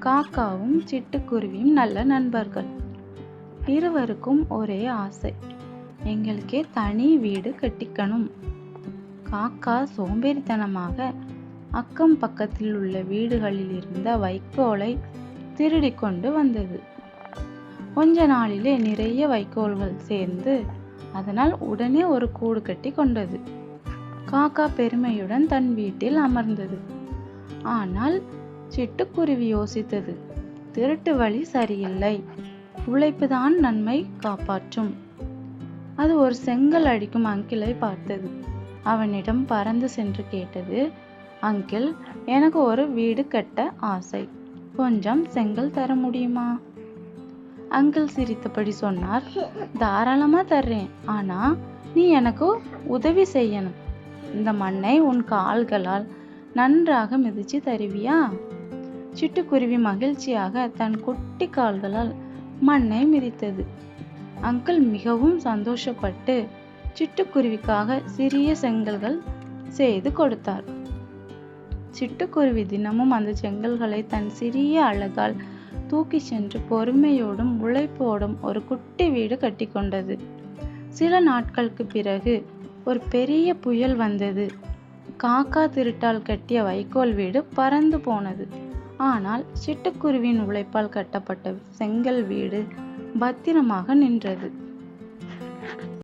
காக்காவும் சிட்டுக்குருவியும் நல்ல நண்பர்கள். இருவருக்கும் ஒரே ஆசை எங்களுக்கே தனி வீடு கட்டிக்கணும். காக்கா சோம்பேறித்தனமாக அக்கம் பக்கத்தில் உள்ள வீடுகளில் இருந்த வைக்கோலை திருடி கொண்டு வந்தது. கொஞ்ச நாளிலே நிறைய வைக்கோல்கள் சேர்ந்து அதனால் உடனே ஒரு கூடு கட்டி கொண்டது. காக்கா பெருமையுடன் தன் வீட்டில் அமர்ந்தது. ஆனால் சிட்டுக்குருவி யோசித்தது. திருட்டு வழி சரியில்லை. உழைப்புதான் நன்மை காப்பாற்றும். அது ஒரு செங்கல் அடிக்கும் அங்கிளை பார்த்தது. அவனிடம் பறந்து சென்று கேட்டது அங்கிள் எனக்கு ஒரு வீடு கட்ட ஆசை. கொஞ்சம் செங்கல் தர முடியுமா? அங்கிள் சிரித்தபடி சொன்னார் தாராளமா தர்றேன். ஆனா நீ எனக்கு உதவி செய்யணும். இந்த மண்ணை உன் கால்களால் நன்றாக மிதிச்சு தருவியா? சிட்டுக்குருவி மகிழ்ச்சியாக தன் குட்டி கால்களால் மண்ணை மிதித்தது. அங்கிள் மிகவும் சந்தோஷப்பட்டு சிட்டுக்குருவிக்காக சிறிய செங்கல்கள் செய்து கொடுத்தார். சிட்டுக்குருவி தினமும் அந்த செங்கல்களை தன் சிறிய அழகால் தூக்கி சென்று பொறுமையோடும் உழைப்போடும் ஒரு குட்டி வீடு கட்டிக்கொண்டது சில நாட்களுக்கு பிறகு ஒரு பெரிய புயல் வந்தது. காக்கா திருட்டால் கட்டிய வைக்கோல் வீடு பறந்து போனது. ஆனால் சிட்டுக்குருவியின் உழைப்பால் கட்டப்பட்ட செங்கல் வீடு பத்திரமாக நின்றது.